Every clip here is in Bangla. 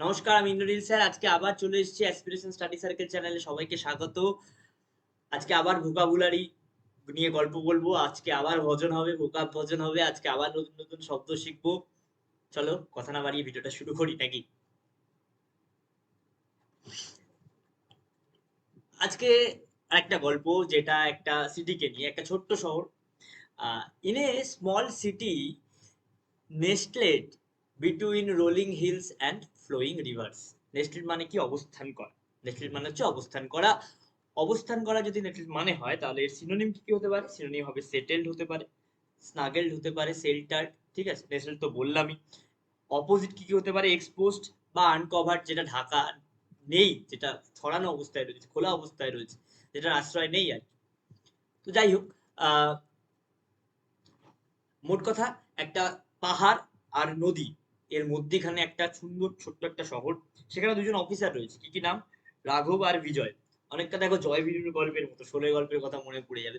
নমস্কার, আমি ইন্দ্রনীল স্যার। আজকে আবার চলে এসেছি অ্যাসপিরেশন স্টাডি সার্কেল চ্যানেলে সবাইকে স্বাগত। আজকে আবার ভোকাবুলারি নিয়ে গল্প বলব। আজকে আবার ভজন হবে ভোকাব ভজন হবে। আজকে আবার নতুন নতুন শব্দ শিখব। চলো, কথা না বাড়িয়ে ভিডিওটা শুরু করি, নাকি? আজকে একটা গল্প, যেটা একটা সিটিকে নিয়ে, একটা ছোট্ট শহর। In a small city nestled between rolling hills and flowing rivers nested মানে কি? অবস্থান করা। নেস্টেড মানে হচ্ছে অবস্থান করা। অবস্থান করা যদি নেস্টেড মানে হয়, তাহলে এর সিনোনিম কি হতে পারে? সিনোনিম হবে সেটেলড হতে পারে স্নাগেলড হতে পারে সেল্টার্ড ঠিক আছে? নেস্টেড তো বললামই। অপোজিট কি কি হতে পারে? এক্সপোজড বা আনকভার্ড যেটা ঢাকা নেই, যেটা ছড়ানো অবস্থায় রয়েছে, খোলা অবস্থায় রয়েছে, যেটার আশ্রয় নেই আর। তো যাই হোক মোট কথা, একটা পাহাড় আর নদী। এর মধ্যেখানে একটা সুন্দর ছোট্ট একটা শহর। সেখানে দুজন অফিসার রয়েছে। কি কি নাম? রাঘব আর বিজয়। অনেকটা দেখো জয় বিজুর গল্পের মতো শোলে গল্পের কথা মনে পড়ে যাবে।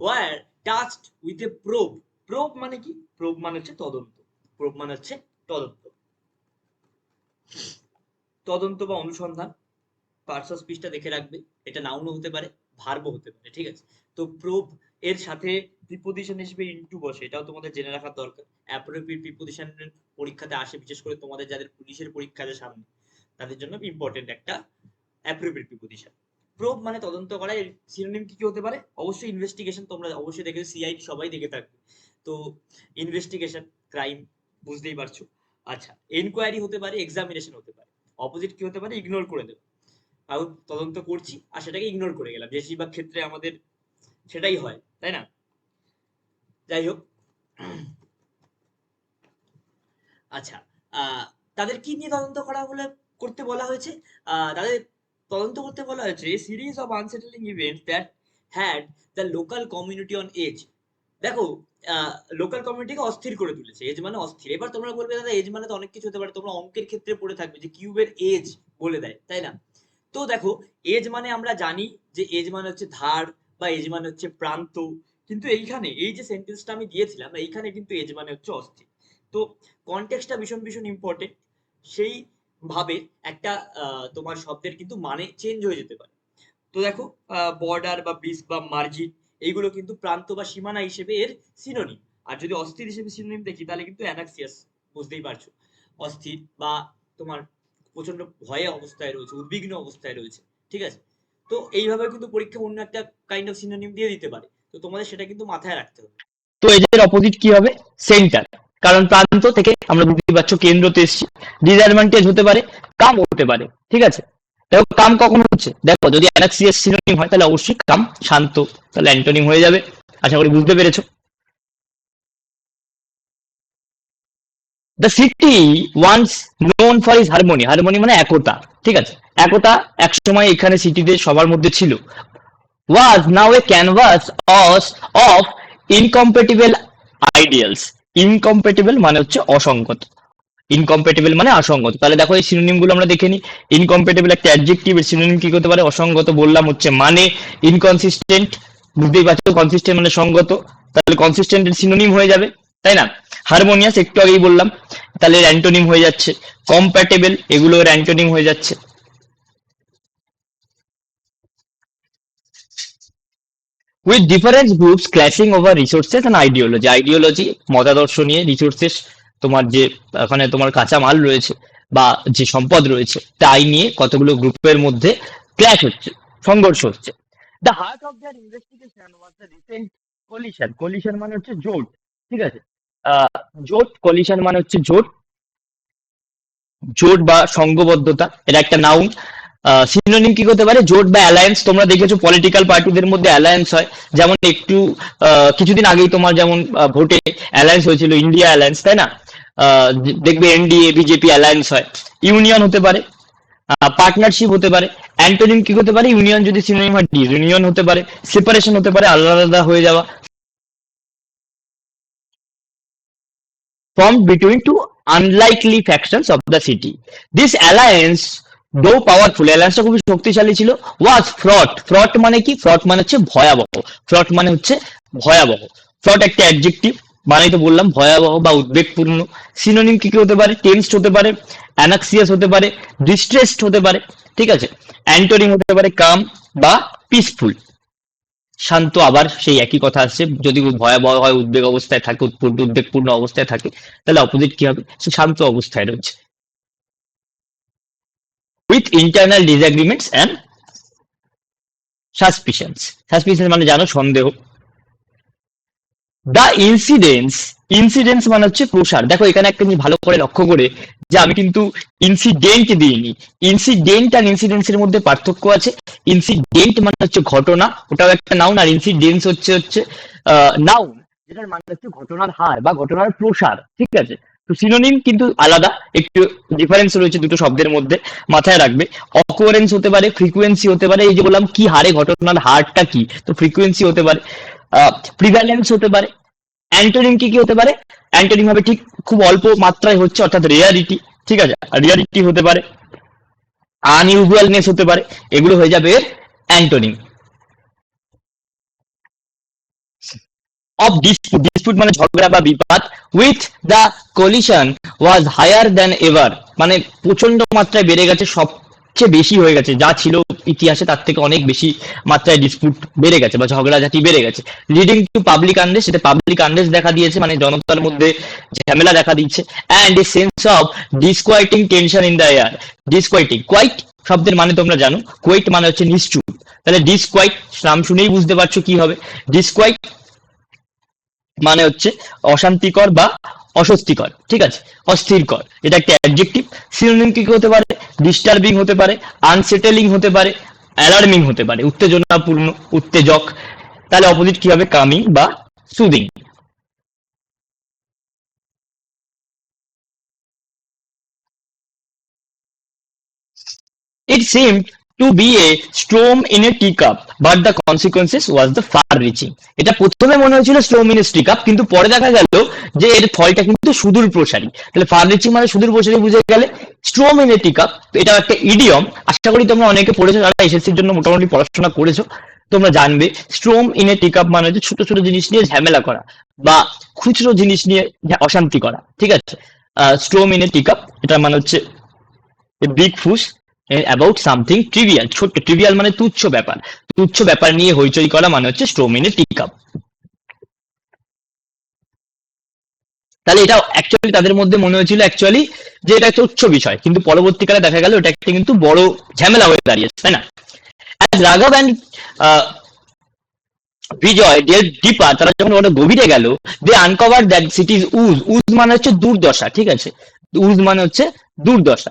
Were touched with a probe probe মানে কি? প্রোব মানে হচ্ছে তদন্ত। প্রোব মানে হচ্ছে তদন্ত। তদন্ত বা অনুসন্ধান। পার্সস পিসটা দেখে রাখবে। এটা নাউনও হতে পারে। ভার্বও হতে পারে, ঠিক আছে? তো প্রোব এর সাথে প্রিপোজিশন হিসেবে ইনটু বসে, এটাও তোমাদের জেনে রাখার দরকার। অ্যাপ্রোপ্রিয়েট প্রিপোজিশন পরীক্ষাতে আসে, বিশেষ করে তোমাদের যাদের পুলিশের পরীক্ষা আছে সামনে, তাদের জন্য ইম্পর্টেন্ট একটা অ্যাপ্রোপ্রিয়েট প্রিপোজিশন প্রোব মানে তদন্ত করা এর সিনোনিম কি কি হতে পারে? অবশ্যই ইনভেস্টিগেশন তোমরা অবশ্যই দেখে সিআইডি সবাই দেখে থাকবে। তো ইনভেস্টিগেশন ক্রাইম বুঝতেই পারছ? আচ্ছা এনকোয়ারি হতে পারে এক্সামিনেশন হতে পারে। অপোজিট কি হতে পারে? ইগনোর করে দেবে। তদন্ত করছি আর সেটাকে ইগনোর করে গেলাম। বেশিরভাগ ক্ষেত্রে আমাদের সেটাই হয়, তাই না? যাই হোক। আচ্ছা তাদের কি নিয়ে তদন্ত করা বলে করতে বলা হয়েছে? তাদের তদন্ত করতে বলা হয়েছে series of unsettling event that had the local community on edge দেখো লোকাল কমিউনিটিকে অস্থির করে তুলেছে। এজ মানে অস্থির। এবার তোমরা বলবে, দাদা এজ মানে তো অনেক কিছু হতে পারে। তোমরা অঙ্কের ক্ষেত্রে পড়ে থাকবে যে কিউবের এজ বলে দেয়, তাই না? তো দেখো এজ মানে আমরা জানি যে এজ মানে হচ্ছে ধার বা এজ মানে হচ্ছে প্রান্ত। কিন্তু এইখানে এই যে সেন্টেন্সটা আমি দিয়েছিলাম, এইখানে কিন্তু এজ মানে হচ্ছে অস্থির। তো কনটেক্সটটা ভীষণ ভীষণ ইম্পর্টেন্ট সেই ভাবে একটা তোমার শব্দের কিন্তু মানে চেঞ্জ হয়ে যেতে পারে। তো দেখো বর্ডার বা ব্রিজ বা মার্জিন এইগুলো কিন্তু প্রান্ত বা সীমানা হিসেবে এর সিনোনিম আর যদি অস্থির হিসেবে সিনোনিম দেখি, তাহলে কিন্তু অ্যানাক্সিয়াস, বুঝতেই পারছ। অস্থির বা তোমার প্রচণ্ড ভয়ে অবস্থায় রয়েছে, উদ্বিগ্ন অবস্থায় রয়েছে, ঠিক আছে? তো এইভাবে কিন্তু পরীক্ষা অন্য একটা কাইন্ড অফ সিনোনিম দিয়ে দিতে পারে। তো তোমাদের সেটা কিন্তু মাথায় রাখতে হবে। তো এদের অপোজিট কি হবে? সেন্টার কারণ প্রান্ত থেকে আমরা বুঝতেই পারছ কেন্দ্রতে এসেছি। ডিসঅ্যাডভান্টেজ হতে পারে, কাম হতে পারে, ঠিক আছে? দেখো, কাম কখন হচ্ছে? দেখো, যদি অ্যানাক্সিয়াস সিনোনিম হয়, তাহলে অবশ্যই কাম শান্ত, তাহলে অ্যান্টোনিম হয়ে যাবে। আশা করি বুঝতে পেরেছ। The city once known for is harmony harmony মানে একতা ঠিক আছে? একতা একসময় এখানে সিটিতে সবার মধ্যে ছিল। Was now a canvas of, of incompatible ideals incompatible মানে হচ্ছে অসঙ্গত ইনকম্প্যাটেবল মানে অসঙ্গত তাহলে দেখো এই সিনোনিমগুলো আমরা দেখে নিই। ইনকম্প্যাটেবল একটা অ্যাডজেক্টিভ এর সিনোনিম কি করতে পারে? অসঙ্গত বললাম হচ্ছে মানে। ইনকনসিস্টেন্ট বুঝতেই পারছ? কনসিস্টেন্ট মানে সঙ্গত। তাহলে কনসিস্টেন্ট এর সিনোনিম হয়ে যাবে তাই না? হারমোনিয়াস, একটু আগেই বললাম। তাহলে অ্যান্টোনিম হয়ে যাচ্ছে। কম্প্যাটেবল এগুলো অ্যান্টোনিম হয়ে যাচ্ছে। With different groups clashing over resources and ideology. Ideology, মতাদর্শ নিয়ে রিসোর্সেস তোমার যে, ওখানে তোমার কাঁচা মাল রয়েছে বা যে সম্পদ রয়েছে, তাই নিয়ে কতগুলো গ্রুপের মধ্যে ক্ল্যাশ হচ্ছে, সংঘর্ষ হচ্ছে। The heart of their investigation was the recent coalition coalition মানে হচ্ছে জোট, ঠিক আছে? জোট কলিশন মানে হচ্ছে জোট। জোট বা সংঘবদ্ধতা, এটা একটা নাউন সিনোনিম কি করতে পারে? জোট বা অ্যালায়েন্স তোমরা দেখেছ পলিটিক্যাল পার্টিদের মধ্যে অ্যালায়েন্স হয়। যেমন একটু কিছুদিন আগেই তোমার যেমন ভোটে অ্যালায়েন্স হয়েছিল ইন্ডিয়া অ্যালায়েন্স তাই না? দেখবে এনডিএ বিজেপি অ্যালায়েন্স হয়। ইউনিয়ন হতে পারে। পার্টনারশিপ হতে পারে। অ্যান্টোনিম কি হতে পারে? ইউনিয়ন যদি সিনোনিম হয় ইউনিয়ন হতে পারে। সেপারেশন হতে পারে, আলাদা আলাদা হয়ে যাওয়া। Formed between two unlikely factions of the city. This alliance, though powerful, অ্যালায়েন্সটা খুবই শক্তিশালী ছিল was fraught. fraught মানে কি? fraught মানে হচ্ছে ভয়াবহ. fraught মানে হচ্ছে ভয়াবহ. fraught একটা অ্যাডজেক্টিভ মানেই তো বললাম ভয়াবহ বা উদ্বেগপূর্ণ সিনোনিম কি কি হতে পারে টেন্সড হতে পারে অ্যানাক্সিয়াস হতে পারে ডিস্ট্রেসড হতে পারে ঠিক আছে অ্যান্টোনিম হতে পারে কাম বা পিসফুল শান্ত আবার সেই একই কথা আসছে। যদি ভয়াবহ হয়, উদ্বেগ অবস্থায় থাকে, উৎপূর্ণ, উদ্বেগপূর্ণ অবস্থায় থাকে, তাহলে অপোজিট কি হবে? সে শান্ত অবস্থায় রয়েছে। With internal disagreements and suspicions suspicion মানে জানো, সন্দেহ। দ্য ইনসিডেন্স ইনসিডেন্স মানে হচ্ছে প্রসার। দেখো, এখানে একটা তুমি ভালো করে লক্ষ্য করে যে আমি কিন্তু ইনসিডেন্ট দিইনি। ইনসিডেন্ট আর ইনসিডেন্সের মধ্যে পার্থক্য আছে। ইনসিডেন্ট মানে হচ্ছে ঘটনা, ওটাও একটা নাউন আর ইনসিডেন্স হচ্ছে হচ্ছে নাউন যেটার মানে হচ্ছে ঘটনার হার বা ঘটনার প্রসার, ঠিক আছে? তো সিনোনিম কিন্তু আলাদা, একটু ডিফারেন্স রয়েছে দুটো শব্দের মধ্যে, মাথায় রাখবে। অকোয়ারেন্স হতে পারে ফ্রিকোয়েন্সি হতে পারে, এই যে বললাম কি হারে, ঘটনার হারটা কি? তো ফ্রিকোয়েন্সি হতে পারে প্রিভ্যালেন্স হতে পারে অ্যান্টোনিম কি কি হতে পারে? অ্যান্টোনিম হবে ঠিক খুব অল্প মাত্রায় হচ্ছে, অর্থাৎ রেয়ারিটি ঠিক আছে? রিয়ারিটি হতে পারে। আনইউজুয়ালনেস হতে পারে। এগুলো হয়ে যাবে অ্যান্টোনিম অফ ডিসপুট ডিসপুট মানে ঝগড়া বা বিবাদ with the coalition was higher than ever মানে প্রচণ্ড মাত্রায় বেড়ে গেছে সবচেয়ে বেশি হয়ে গেছে। যা ছিল ইতিহাসে তার থেকে অনেক বেশি মাত্রায় ডিসপুট বেড়ে গেছে বা ঝগড়াঝাটি বেড়ে গেছে। লিডিং টু পাবলিক আন্ডেস সেটা পাবলিক আন্ডেস দেখা দিয়েছে মানে জনতার মধ্যে ঝামেলা দেখা দিচ্ছে and a sense of disquieting tension in the air disquieting quiet শব্দের মানে তোমরা জানো। কোয়াইট মানে হচ্ছে নিশ্চুপ। তাহলে ডিসকোয়াইট নাম শুনেই বুঝতে পারছ কি হবে। ডিসকোয়াইট মানে হচ্ছে অশান্তিকর বা অস্বস্তিকর। ঠিক আছে? অস্থিরকর। এটা একটা অ্যাডজেক্টিভ সিনোনিম কি হতে পারে? ডিস্টার্বিং হতে পারে আনসেটেলিং হতে পারে অ্যালার্মিং হতে পারে, উত্তেজনাপূর্ণ, উত্তেজক। তাহলে অপোজিট কি হবে? কামিং বা soothing it seemed to be a storm in a teacup, but the consequences was the far reaching. এটা প্রথমে মনে হয়েছিল স্টোম ইন টিকাপ কিন্তু পরে দেখা গেল যে এর ফলটা কিন্তু সুদূর প্রসারী। তাহলে ফার রিচিং মানে সুদূর প্রসারী বুঝে গেলে স্ট্রোম ইন এ টিকাপ এটা একটা ইডিয়ম আশা করি তোমরা অনেকে পড়েছো যারা এসএসসির জন্য মোটামুটি পড়াশোনা করেছ তোমরা জানবে স্ট্রোম ইন এ টিকাপ মানে হচ্ছে ছোট ছোট জিনিস নিয়ে ঝামেলা করা বা খুচরো জিনিস নিয়ে অশান্তি করা ঠিক আছে? স্ট্রোম ইন এ টিকাপ এটা মানে হচ্ছে big fuss about something trivial ছোট্ট ট্রিভিয়াল মানে তুচ্ছ ব্যাপার। তুচ্ছ ব্যাপার নিয়ে হইচই করা মানে হচ্ছে স্ট্রোমিনে টিকাপ তাহলে এটা অ্যাকচুয়ালি তাদের মধ্যে মনে হয়েছিল অ্যাকচুয়ালি যে এটা একটা উচ্চ বিষয়, কিন্তু পরবর্তীকালে দেখা গেল এটা একটা কিন্তু বড় ঝামেলা হয়ে দাঁড়িয়েছে, তাই না? রাঘব অ্যান্ড বিজয় ডেল ডিপার তারা যখন ওটা গভীরে গেল দে আনকভার দ্যাট সিটিজ উজ উজ মানে হচ্ছে দুর্দশা, ঠিক আছে? উজ মানে হচ্ছে দুর্দশা।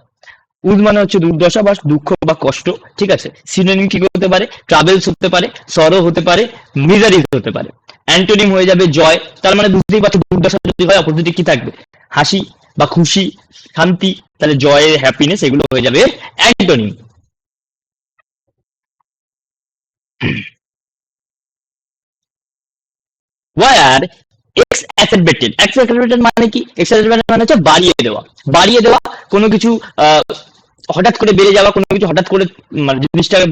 উদ মানে হচ্ছে দুর্দশা বা দুঃখ বা কষ্ট, ঠিক আছে? সিনোনিম কি হতে পারে? ট্রাভেলস হতে পারে সরো হতে পারে মিজারিজ হতে পারে। অ্যান্টোনিম হয়ে যাবে জয়, তার মানে বুঝতেই পারছ দুর্দশা যদি হয় অপোজিটে কি থাকবে? হাসি বা খুশি, শান্তি, তাহলে জয়ের হ্যাপিনেস এগুলো হয়ে যাবে antonym were exacerbated exacerbated মানে কি? এক্স অ্যাসেবেটেড মানে হচ্ছে বাড়িয়ে দেওয়া। বাড়িয়ে দেওয়া কোনো কিছু হঠাৎ করে বেড়ে যাওয়া, কোনো কিছু হঠাৎ করে মানে জিনিসটাকে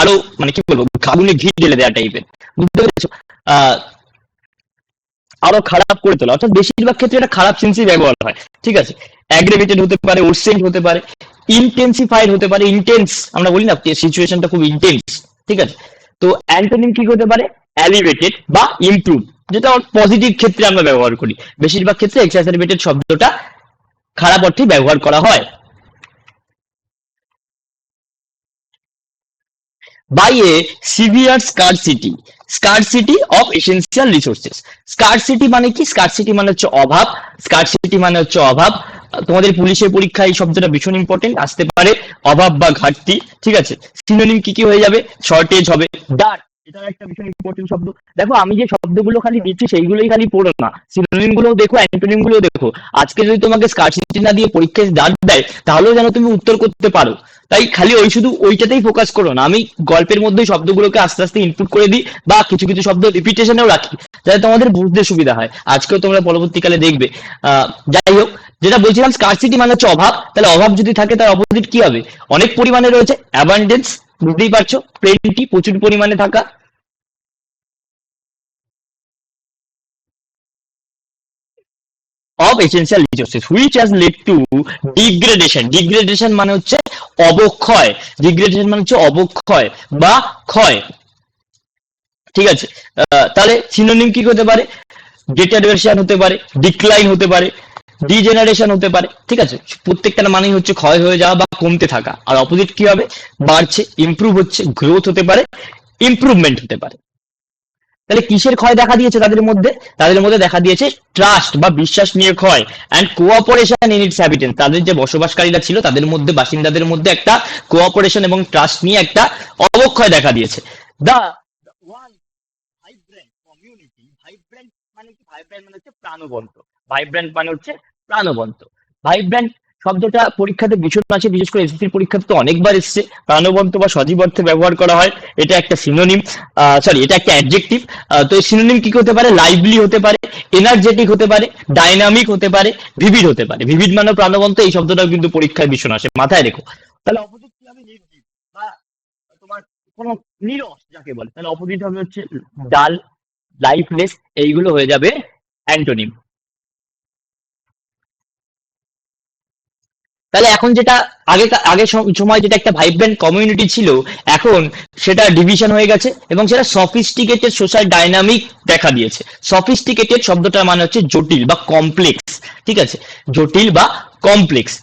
আরও মানে কি বলব আগুনে ঘি ঢেলে দেওয়া টাইপের বুঝতে পেরেছ? আরও খারাপ করে তোলা। অর্থাৎ বেশিরভাগ ক্ষেত্রে এটা খারাপ সেন্সই ব্যবহার হয়। ঠিক আছে? অ্যাগ্রেভেটেড হতে পারে ওরসেন্ট হতে পারে ইন্টেন্সিফাইড হতে পারে ইন্টেন্স আমরা বলি না সিচুয়েশনটা খুব ইন্টেন্স ঠিক আছে? তো অ্যান্টোনিম কি হতে পারে? এলিভেটেড বা ইমপ্রুভ যেটা পজিটিভ ক্ষেত্রে আমরা ব্যবহার করি। বেশিরভাগ ক্ষেত্রে এক্সাসারবেটেড শব্দটা খারাপ অর্থে ব্যবহার করা হয়। By a by a severe scarcity scarcity of essential resources. Scarcity মানে কি? Scarcity মানে হচ্ছে অভাব। Scarcity মানে হচ্ছে অভাব। তোমাদের পুলিশের পরীক্ষায় এই শব্দটা ভীষণ ইম্পর্টেন্ট আসতে পারে। অভাব বা ঘাটতি, ঠিক আছে? সিনোনিম কি কি হয়ে যাবে? শর্টেজ হবে। ডার এটা একটা ভীষণ ইম্পর্টেন্ট শব্দ। দেখো, আমি যে শব্দগুলো খালি দিচ্ছি, সেইগুলোই খালি পড়ো না। সিনোনিমগুলো দেখো অ্যান্টোনিমগুলো দেখো। আজকে যদি তোমাকে স্কারসিটি না দিয়ে পরীক্ষায় দাঁড় দেয়, তাহলেও যেন তুমি উত্তর করতে পারো। তাই খালি ওই শুধু ওইটাতেই ফোকাস করো না। আমি গল্পের মধ্যে শব্দগুলোকে আস্তে আস্তে ইনপুট করে দিই বা কিছু কিছু শব্দ রিপিটেশনেও রাখি, যাতে তোমাদের বুঝতে সুবিধা হয়। আজকেও তোমরা পরবর্তীকালে দেখবে। যাই হোক, যেটা বলছিলাম স্কারসিটি মানে হচ্ছে অভাব। তাহলে অভাব যদি থাকে, তার অপোজিট কি হবে? অনেক পরিমাণে রয়েছে অ্যাবান্ডেন্স বুঝতেই পারছ? প্লেন্টি প্রচুর পরিমাণে থাকা। Of essential resources which has lead to degradation degradation মানে হচ্ছে অবক্ষয়। ডিগ্রেডেশন মানে হচ্ছে অবক্ষয় বা ক্ষয়। ঠিক আছে? তাহলে সিনোনিম কি হতে পারে? ডিটারিয়েশন হতে পারে ডিক্লাইন হতে পারে ডিজেনারেশন হতে পারে। ঠিক আছে? প্রত্যেকটার মানেই হচ্ছে ক্ষয় হয়ে যাওয়া বা কমতে থাকা। আর অপোজিট কি হবে? বাড়ছে ইমপ্রুভ হচ্ছে গ্রোথ হতে পারে ইমপ্রুভমেন্ট হতে পারে। তাহলে কিসের ক্ষয় দেখা দিয়েছে তাদের মধ্যে? তাদের মধ্যে দেখা দিয়েছে ট্রাস্ট বা বিশ্বাস নিয়ে ক্ষয় and cooperation in its habitant তাদের যে বসবাসকারীরা ছিল, তাদের মধ্যে, বাসিন্দাদের মধ্যে একটা কোঅপারেশন এবং ট্রাস্ট নিয়ে একটা অবক্ষয় দেখা দিয়েছে। The one vibrant community vibrant মানে কি? ভাইব্রেন্ট মানে হচ্ছে প্রাণবন্ত। ভাইব্রেন্ট মানে হচ্ছে প্রাণবন্ত। ভাইব্রেন্ট শব্দটা পরীক্ষাতে ভীষণ আছে, বিশেষ করে এসএসসির পরীক্ষাতে তো অনেকবার এসছে। প্রাণবন্ত বা সজীব অর্থে ব্যবহার করা হয়। এটা একটা সিনোনিম সরি এটা একটা অ্যাডজেক্টিভ তো এই সিনোনিম কি হতে পারে? লাইভলি হতে পারে এনার্জেটিক হতে পারে ডাইনামিক হতে পারে ভিভিড হতে পারে। ভিভিড মানে প্রাণবন্ত, এই শব্দটাও কিন্তু পরীক্ষায় ভীষণ আসে। মাথায় রেখো। তাহলে অপোজিট কি হবে? নির্জীব বা তোমার কোনো নিরস যাকে বলে, তাহলে অপোজিট হবে হচ্ছে ডাল লাইফলেস এইগুলো হয়ে যাবে অ্যান্টোনিম। তাহলে এখন যেটা আগে আগে সময় যেটা একটা ভাইব্রেন্ট কমিউনিটি ছিল, এখন সেটা ডিভিশন হয়ে গেছে এবং সেটা সফিস্টিকেটেড সোশ্যাল ডাইনামিক দেখা দিয়েছে। সফিস্টিকেটেড শব্দটার মানে হচ্ছে জটিল বা কমপ্লেক্স ঠিক আছে? জটিল বা কমপ্লেক্স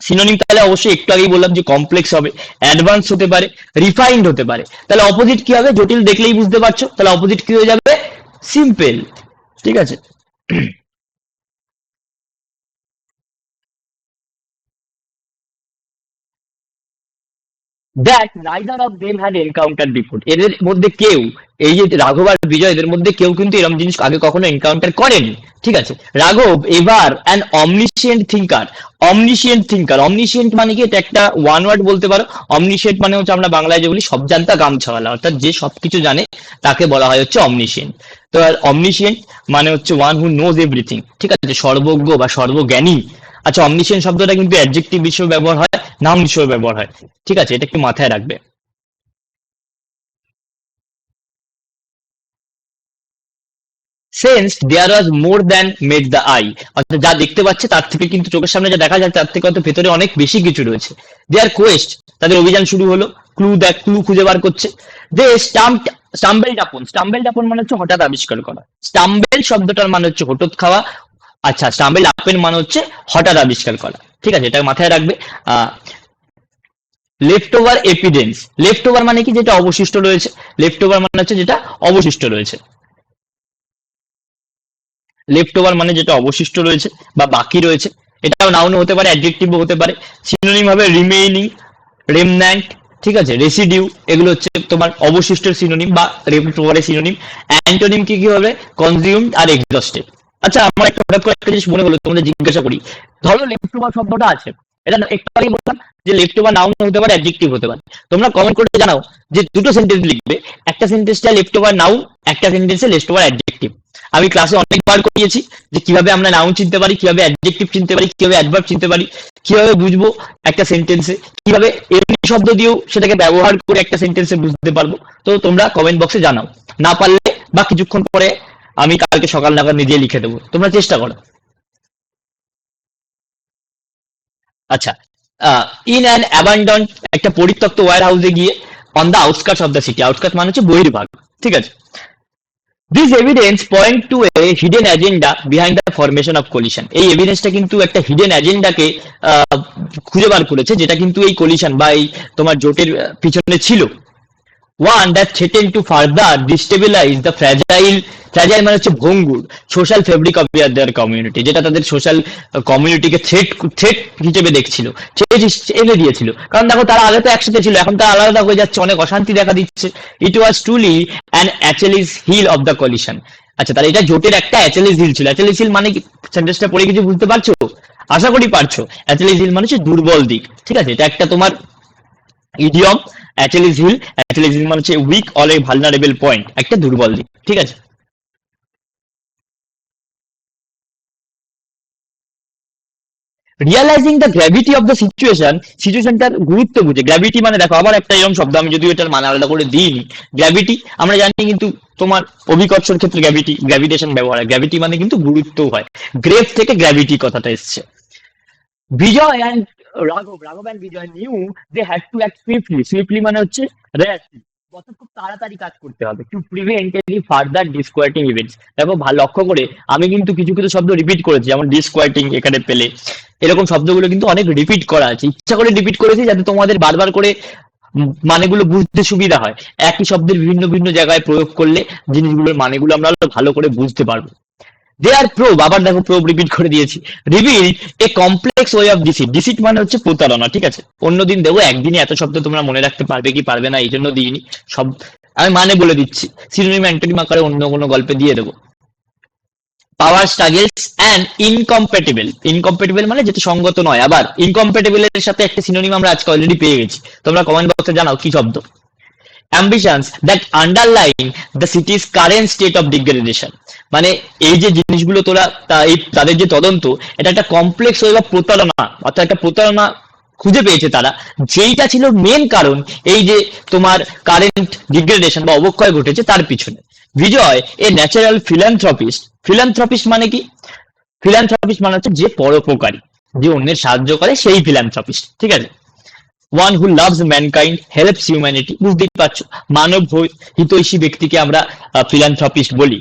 সিনোনিম তাহলে অবশ্যই একটু আগেই বললাম যে কমপ্লেক্স হবে অ্যাডভান্স হতে পারে রিফাইন্ড হতে পারে। তাহলে অপোজিট কি হবে? জটিল দেখলেই বুঝতে পারছ। তাহলে অপোজিট কি হয়ে যাবে? সিম্পল ঠিক আছে? That neither of them had encounter before এদের মধ্যে কেউ, এই যে রাঘব আর বিজয়, এদের মধ্যে কেউ কিন্তু এরকম জিনিস আগে কখনো এনকাউন্টার করেনি। ঠিক আছে? রাঘব এবার an omniscient thinker omniscient thinker omniscient মানে কি? এটা একটা ওয়ান ওয়ার্ড বলতে পারো। অমনিশিয়েন্ট মানে হচ্ছে আমরা বাংলায় যে বলি সব জানতা গামছাওয়ালা। অর্থাৎ যে সবকিছু জানে, তাকে বলা হয় হচ্ছে অমনিশিয়েন্ট তো আর অমনিশিয়েন্ট মানে হচ্ছে ওয়ান হু নোজ এভরিথিং ঠিক আছে? সর্বজ্ঞ বা সর্বজ্ঞানী। আচ্ছা অমনিশিয়েন্ট শব্দটা কিন্তু অ্যাডজেক্টিভ হিসেবে ব্যবহার হয়। নাম হিসেবে ব্যবহার হয়। ঠিক আছে এটা একটু মাথায় রাখবে। Sense there was more than made the eye অর্থাৎ যা দেখতে পাচ্ছে তার থেকে কিন্তু চোখের সামনে যা দেখা যাচ্ছে তার থেকে হয়তো ভেতরে অনেক বেশি কিছু রয়েছে। দেয়ার কোয়েস্ট তাদের অভিযান শুরু হলো ক্লু দেখ ক্লু খুঁজে বার করছে। দে স্টাম্প স্টাম্বেল ডাপন স্টাম্বেল ডাপন মানে হচ্ছে হঠাৎ আবিষ্কার করা। স্টাম্বেল শব্দটার মানে হচ্ছে হঠাৎ খাওয়া। আচ্ছা স্টাম্বেল আপেন মানে হচ্ছে হঠাৎ আবিষ্কার করা। ঠিক আছে এটা মাথায় রাখবে। Left over evidence left over মানে কি? যেটা অবশিষ্ট রয়েছে। লেফট ওভার মানে হচ্ছে যেটা অবশিষ্ট রয়েছে। লেফট ওভার মানে যেটা অবশিষ্ট রয়েছে বা বাকি রয়েছে। এটাও নাউন হতে পারে অ্যাডজেক্টিভও হতে পারে। সিনোনিম হবে রিমেইনিং রেমন্যান্ট ঠিক আছে? রেসিডিউ এগুলো হচ্ছে তোমার অবশিষ্টের সিনোনিম বা লেফট ওভারের সিনোনিম অ্যান্টোনিম কি কি হবে? কনজিউমড আর এক্সস্টেড আচ্ছা আমার একটা হঠাৎ করে একটা জিনিস মনে হলো তোমাদের জিজ্ঞাসা করি। ধরো লেফট ওভার শব্দটা আছে। এটা একটু আগেই বললাম যে লেফট ওভার নাউন হতে পারে অ্যাডজেক্টিভ হতে পারে। তোমরা কমেন্ট করে জানাও যে দুটো সেন্টেন্স লিখবে, একটা সেন্টেন্সটা লেফট ওভার নাউন একটা সেন্টেন্সে লেফট ওভার অ্যাডজেক্টিভ আমি ক্লাসে অনেকবার করিয়েছি যে কীভাবে আমরা নাউন চিনতে পারি, কীভাবে অ্যাডজেক্টিভ চিনতে পারি, কীভাবে অ্যাডভার্ব চিনতে পারি, কীভাবে বুঝব একটা সেন্টেন্সে কীভাবে এমনি শব্দ দিয়েও সেটাকে ব্যবহার করে একটা সেন্টেন্সে বুঝতে পারব। তো তোমরা কমেন্ট বক্সে জানাও। না পারলে বা কিছুক্ষণ পরে আমি কালকে সকাল নাগাদ নিজে লিখে দেবো। তোমরা চেষ্টা করো। আচ্ছা ইন অ্যান অ্যাবান্ডন একটা পরিত্যক্ত ওয়ার হাউসে গিয়ে on the outskirts of the city outskirt মানে হচ্ছে বহির্ভাগ, ঠিক আছে? This evidence point to a hidden agenda behind the formation of coalition এই এভিডেন্সটা কিন্তু একটা হিডেন এজেন্ডাকে খুঁজে বার করেছে, যেটা কিন্তু এই কলিশন বা এই তোমার জোটের পিছনে ছিল। One that threaten to further destabilize the fragile fragile মানে হচ্ছে ভঙ্গুর social fabric of their community যেটা তাদের সোশ্যাল কমিউনিটিকে থ্রেট থ্রেট হিসেবে দেখছিল এনে দিয়েছিল। কারণ দেখো তারা আগে তো একসাথে ছিল, এখন তারা আলাদা হয়ে যাচ্ছে, অনেক অশান্তি দেখা দিচ্ছে। It was truly an Achilles heel of the coalition আচ্ছা তাহলে এটা জোটের একটা অ্যাচেলিস হিল ছিল। অ্যাচেলিস হিল মানে সেন্টেন্সটা পড়ে কিছু বুঝতে পারছ? আশা করি পারছ। অ্যাচেলিস হিল মানে হচ্ছে দুর্বল দিক, ঠিক আছে? এটা একটা তোমার idiom Achilles heel Achilles heel মানে হচ্ছে weak all a vulnerable point একটা দুর্বল দিক, ঠিক আছে? Realizing the gravity of the situation সিচুয়েশনটার গুরুত্ব বুঝে। গ্র্যাভিটি মানে দেখো, আবার একটা এরকম শব্দ, আমি যদি এটার মানে আলাদা করে দিই গ্র্যাভিটি আমরা জানি কিন্তু তোমার অভিকর্ষর ক্ষেত্রে গ্র্যাভিটি গ্র্যাভিটেশন ব্যবহার হয়। গ্র্যাভিটি মানে কিন্তু গুরুত্ব হয়। গ্রেভ থেকে গ্র্যাভিটি কথাটা এসছে। বিজয় অ্যান্ড রাঘব রাঘব and Bijoy new they had to act swiftly swiftly মানে হচ্ছে রেয়ারলি খুব তাড়াতাড়ি কাজ করতে হবে। To prevent any further ডিসকোয়ার্টিং events দেখো ভালো লক্ষ্য করে আমি কিন্তু কিছু কিছু শব্দ রিপিট করেছি, যেমন ডিসকোয়ার্টিং এখানে পেলে। এরকম শব্দগুলো কিন্তু অনেক রিপিট করা আছে। ইচ্ছা করে রিপিট করেছি যাতে তোমাদের বারবার করে মানেগুলো বুঝতে সুবিধা হয়। একই শব্দের বিভিন্ন বিভিন্ন জায়গায় প্রয়োগ করলে জিনিসগুলোর মানেগুলো আমরা ভালো করে বুঝতে পারব। দে আর প্রোব আবার দেখো প্রোব রিপিট করে দিয়েছি। Reveal a complex way of deceit deceit মানে হচ্ছে প্রতারণা, ঠিক আছে? অন্যদিন দেবো একদিনে এত শব্দ তোমরা মনে রাখতে পারবে কি পারবে না এই জন্য দিইনি। সব, আমি মানে বলে দিচ্ছি। সিনোনিম অ্যান্টোনিম আকারে অন্য কোনো গল্পে দিয়ে দেবো। পাওয়ার স্ট্রাগলস অ্যান্ড ইনকম্প্যাটেবল ইনকম্প্যাটেবল মানে যেটা সঙ্গত নয়। আবার ইনকম্প্যাটেবল এর সাথে একটা সিনোনিম আমরা আজকে অলরেডি পেয়ে গেছি। তোমরা কমেন্ট বক্সে জানাও কি শব্দ। Ambitions that underline the city's current state of degradation. মানে এই যে জিনিসগুলো তোরা এই তাদের যে তদন্ত, এটা একটা কমপ্লেক্স হয়ে বা প্রতারণা, অর্থাৎ একটা প্রতারণা খুঁজে পেয়েছে তারা। যেইটা ছিল মেন কারণ, এই যে তোমার কারেন্ট ডিগ্রেডেশন বা অবক্ষয় ঘটেছে তার পিছনে। Vijay a natural philanthropist philanthropist মানে কি? ফিলান্থ্রপিস্ট মানে হচ্ছে যে পরোপকারী, যে অন্যের সাহায্য করে সেই ফিলান্থ্রপিস্ট ঠিক আছে? One who loves mankind helps humanity বুঝতেই পারছ মানব হিতৈষী ব্যক্তিকে আমরা ফিলান্থ্রপিস্ট বলি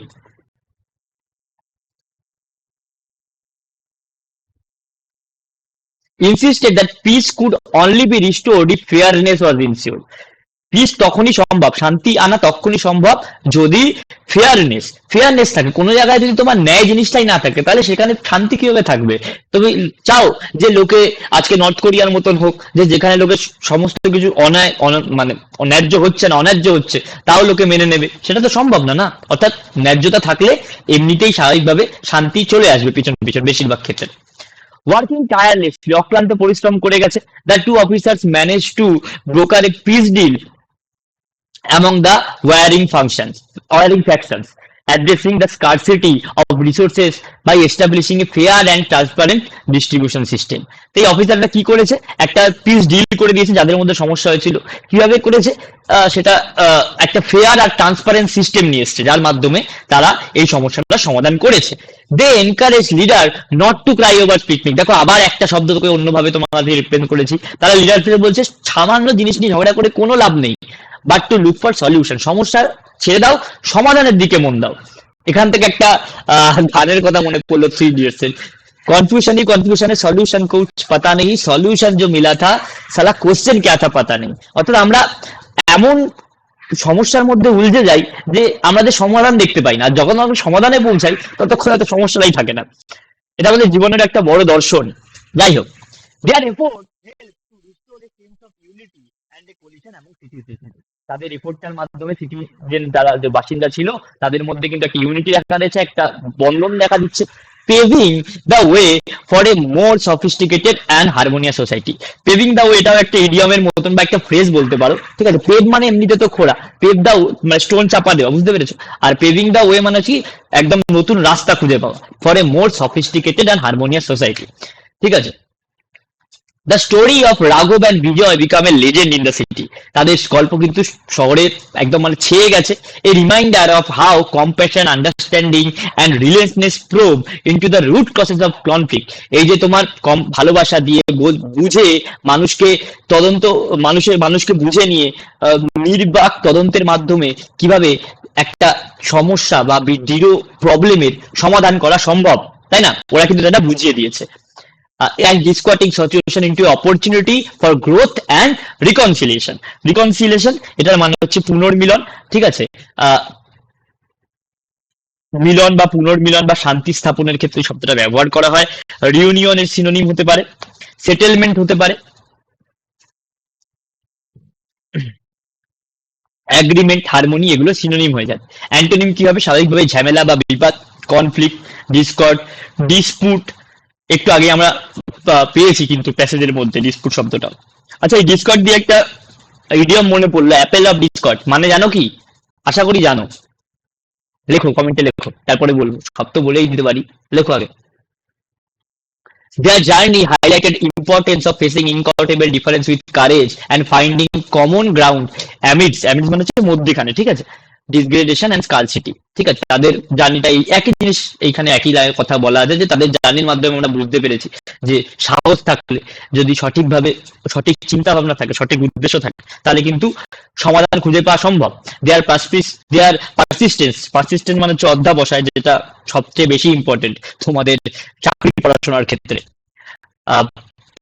insisted that peace could only be restored if fairness was ensured. Peace তখনই সম্ভব, শান্তি আনা তখনই সম্ভব যদি ফেয়ারনেস ফেয়ারনেস থাকে। কোনো জায়গায় যদি তোমার ন্যায় জিনিসটাই না থাকে, তাহলে সেখানে শান্তি কীভাবে থাকবে? তুমি চাও যে লোকে আজকে নর্থ কোরিয়ার মতন হোক, যে যেখানে লোকে সমস্ত কিছু অন্যায় মানে ন্যায্য হচ্ছে না, অন্যায্য হচ্ছে, তাও লোকে মেনে নেবে। সেটা তো সম্ভব না না? অর্থাৎ ন্যায্যতা থাকলে এমনিতেই স্বাভাবিকভাবে শান্তি চলে আসবে পিছন পিছন বেশিরভাগ ক্ষেত্রে। ওয়ার্কিং টায়ারলেসলি অক্লান্ত পরিশ্রম করে গেছে। The two officers manage to broker a peace deal among the wiring functions, wiring factions, addressing the scarcity of resources by establishing a fair and transparent distribution system. এই অফিসাররা কি করেছে? একটা পিস ডিল করে দিয়েছে যাদের মধ্যে সমস্যা হয়েছিল। কীভাবে করেছে? সেটা একটা ফেয়ার আর ট্রান্সপারেন্ট সিস্টেম নিয়ে এসছে যার মাধ্যমে তারা এই সমস্যাটা সমাধান করেছে। They encourage leader not to cry over picnic দেখো আবার একটা শব্দ তোকে অন্যভাবে তোমাদের রিপ্রেজেন্ট করেছি। তারা লিডার বলছে সামান্য জিনিস নিয়ে ঝগড়া করে কোনো লাভ নেই। but to look for solution সমস্যার ছেড়ে দাও সমাধানের দিকে মন দাও এখান থেকে একটা আহ, গানের কথা মনে পড়লো থ্রি ইডিয়টস এর কনফিউশন ही কনফিউশন সলিউশন कुछ पता नहीं सॉल्यूशन जो मिला था साला क्वेश्चन क्या था पता नहीं অর্থাৎ আমরা এমন সমস্যার মধ্যে উলঝে যাই যে আমাদের সমাধান দেখতে পাই না আর যখন আমরা সমাধানে পৌঁছাই ততক্ষণ এত সমস্যাটাই থাকে না এটা আমাদের জীবনের একটা বড় দর্শন যাই হোক দেয়ার এফোর্ট তাদের এফোর্টটার মাধ্যমে সিটি যে যারা যে বাসিন্দা ছিল, তাদের মধ্যে কিন্তু একটা ইউনিটি দেখা দিচ্ছে একটা বন্ধন দেখা দিচ্ছে। Paving the way for a more sophisticated and harmonious society paving the way এটাও একটা ইডিয়মের মতন বা একটা ফ্রেজ বলতে পারো। ঠিক আছে পেভ মানে এমনিতে তো খোঁড়া। পেভ দা মানে স্টোন চাপা দেওয়া, বুঝতে পেরেছ? আর পেভিং দ্য ওয়ে মানে কি? একদম নতুন রাস্তা খুঁজে পাওয়া। For a more sophisticated and harmonious society ঠিক আছে? দ্য স্টোরি অফ রাঘব and Vijay become a legend in the city তাদের গল্প কিন্তু শহরে একদম মানে ছেয়ে গেছে। A reminder of how compassion understanding and রিলেশনেস prove into the root causes of conflict এই যে তোমার কম ভালোবাসা দিয়ে বুঝে মানুষকে তদন্ত মানুষের মানুষকে বুঝে নিয়ে নির্বাক তদন্তের মাধ্যমে কীভাবে একটা সমস্যা বা দৃঢ় প্রবলেমের সমাধান করা সম্ভব, তাই না? ওরা কিন্তু এটা বুঝিয়ে দিয়েছে। Uh, and disquieting situation into opportunity for growth and reconciliation. Reconciliation এটার মানে হচ্ছে পুনর্মিলন ঠিক আছে? মিলন বা পুনর্মিলন বা শান্তি স্থাপনের ক্ষেত্রে শব্দটা ব্যবহার করা হয়। রিউনিয়নের সিনোনিম হতে পারে সেটেলমেন্ট হতে পারে অ্যাগ্রিমেন্ট হারমোনি এগুলো সিনোনিম হয়ে যায়। অ্যান্টোনিম কি হবে? স্বাভাবিকভাবে ঝামেলা বা বিবাদ কনফ্লিক্ট ডিসকর্ড ডিসপুট একটু আগে আমরা পেয়েছি কিন্তু প্যাসেজের মধ্যে ডিসপুট শব্দটা। আচ্ছা এই ডিসকর্ড দিয়ে একটা ইডিয়ম মনে পড়ল অ্যাপেল অফ ডিসকর্ড মানে জানো কি? আশা করি জানো। লেখো কমেন্টে লেখো। তারপরে বলব। সব তো বলেই দিতে পারি। লেখো আগে। Their journey highlighted importance of facing incompatible difference with courage and finding common ground amidst amidst মানে হচ্ছে মধ্যখানে, ঠিক আছে? ডিসগ্রেডেশন অ্যান্ড স্কালসিটি ঠিক আছে? তাদের জার্নিটা এই একই জিনিস এইখানে একই লাইনের কথা বলা আছে যে তাদের জার্নির মাধ্যমে আমরা বুঝতে পেরেছি যে সাহস থাকলে, যদি সঠিকভাবে সঠিক চিন্তা ভাবনা থাকে, সঠিক উদ্দেশ্য থাকে, তাহলে কিন্তু সমাধান খুঁজে পাওয়া সম্ভব। দেয়ার পারসিস দেয়ার পারসিস্টেন্স পারসিস্টেন্স মানে হচ্ছে অধ্যাবসায়, যেটা সবচেয়ে বেশি ইম্পর্টেন্ট তোমাদের চাকরি পড়াশোনার ক্ষেত্রে।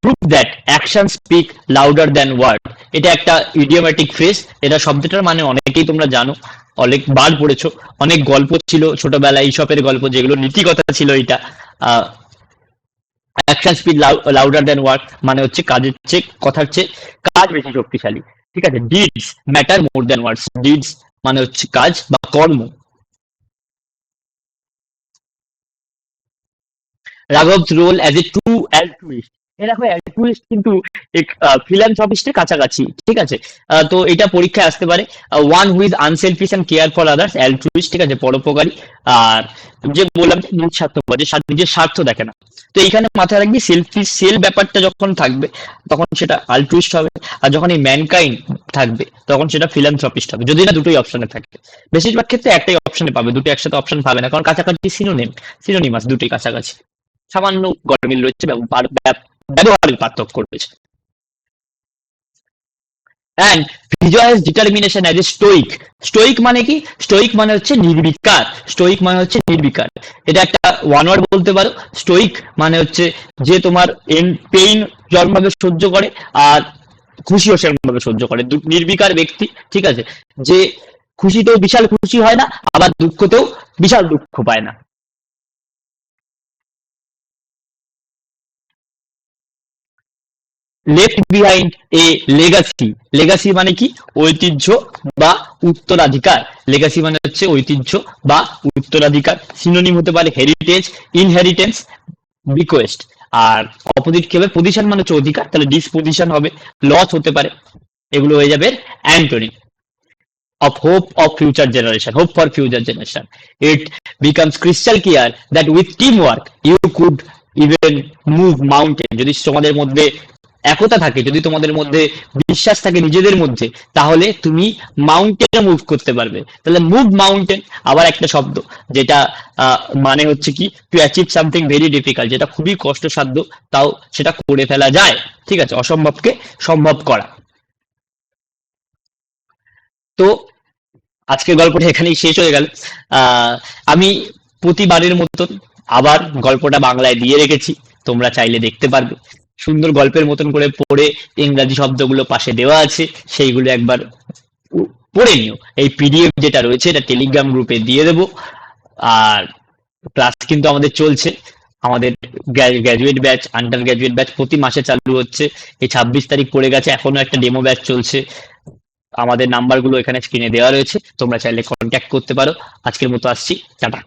Prove that action speak louder than word এটা একটা ইডিওম্যাটিক ফ্রেজ এটা শব্দটার মানে অনেকেই তোমরা জানো। অনেক বার পড়েছো, অনেক গল্প ছিল ছোটবেলায় এইসবের গল্প যেগুলো নীতিকথা ছিল এটা action speak louder than word মানে হচ্ছে কাজের চেয়ে, কথার চেয়ে কাজ বেশি শক্তিশালী। ঠিক আছে? Deeds matter more than words deeds মানে হচ্ছে কাজ বা কর্ম। Raghav's role as a true altruist দেখো অ্যালট্রুইস্ট কিন্তু ফিলান্থ্রপিস্টের কাছাকাছি, ঠিক আছে? তো এটা পরীক্ষায় আসতে পারে। One whose unselfish and care for others altruist ঠিক আছে? পরোপকারী। আর যে বললাম যে নিঃস্বার্থপর যে নিজের স্বার্থ দেখে না। তো এইখানে মাথায় রাখবি সেলফি সেল ব্যাপারটা যখন থাকবে, তখন সেটা আলট্রুইস্ট হবে। আর যখন এই ম্যানকাইন্ড থাকবে, তখন সেটা ফিলান্থ্রপিস্ট হবে। যদি না, দুটোই অপশনে থাকে। বেশিরভাগ ক্ষেত্রে একটাই অপশনে পাবে, দুটো একসাথে অপশন পাবে না। কারণ কাছাকাছি সিনোনিম সিনোনিমাস দুটোই কাছাকাছি। সামান্য গরমিল রয়েছে ব্যবহারের পার্থক্য রয়েছে। And visuals determination as a stoic stoic মানে কি? স্টোইক মানে হচ্ছে নির্বিকার। স্টোইক মানে হচ্ছে নির্বিকার। এটা একটা ওয়ান ওয়ার্ড বলতে পারো। স্টোইক মানে হচ্ছে যে তোমার পেইন জন্মভাবে সহ্য করে আর খুশিও সেরকমভাবে সহ্য করে। নির্বিকার ব্যক্তি, ঠিক আছে? যে খুশিতেও বিশাল খুশি হয় না, আবার দুঃখতেও বিশাল দুঃখ পায় না। Left behind a legacy legacy মানে কি? ঐতিহ্য বা উত্তরাধিকার। লেগাসি মানে হচ্ছে ঐতিহ্য বা উত্তরাধিকার। সিনোনিম হতে পারে হেরিটেজ ইনহেরিটেন্স রিকোয়েস্ট আর অপোজিট কি হবে? পজিশন মানে হচ্ছে অধিকার। তাহলে ডিসপোজিশন হবে লস হতে পারে। এগুলো হয়ে যাবে antonym of hope of future generation, hope for future generation. It becomes crystal clear that with teamwork, you could even move mountain. যদি তোমাদের মধ্যে একতা থাকে, যদি তোমাদের মধ্যে বিশ্বাস থাকে নিজেদের মধ্যে, তাহলে তুমি মাউন্টেনে মুভ করতে পারবে। তাহলে মুভ মাউন্টেন আবার একটা শব্দ, যেটা মানে হচ্ছে কি to achieve something very difficult যেটা খুবই কষ্টসাধ্য, তাও সেটা করে ফেলা যায়। ঠিক আছে? অসম্ভবকে সম্ভব করা। তো, আজকের গল্পটা এখানেই শেষ হয়ে গেল। আমি প্রতিবারের মতন আবার গল্পটা বাংলায় দিয়ে রেখেছি, তোমরা চাইলে দেখতে পারবে। সুন্দর গল্পের মতন করে পড়ে ইংরাজি শব্দগুলো পাশে দেওয়া আছে, সেইগুলো একবার পড়ে নিও। এই পিডিএফ যেটা রয়েছে, এটা টেলিগ্রাম গ্রুপে দিয়ে দেবো। আর ক্লাস কিন্তু আমাদের চলছে। আমাদের graduate batch under graduate batch প্রতি মাসে চালু হচ্ছে। এই ছাব্বিশ তারিখ পড়ে গেছে এখনও একটা ডেমো ব্যাচ চলছে। আমাদের নাম্বারগুলো এখানে স্ক্রিনে দেওয়া রয়েছে। তোমরা চাইলে কন্ট্যাক্ট করতে পারো। আজকের মতো আসছি। টাটা।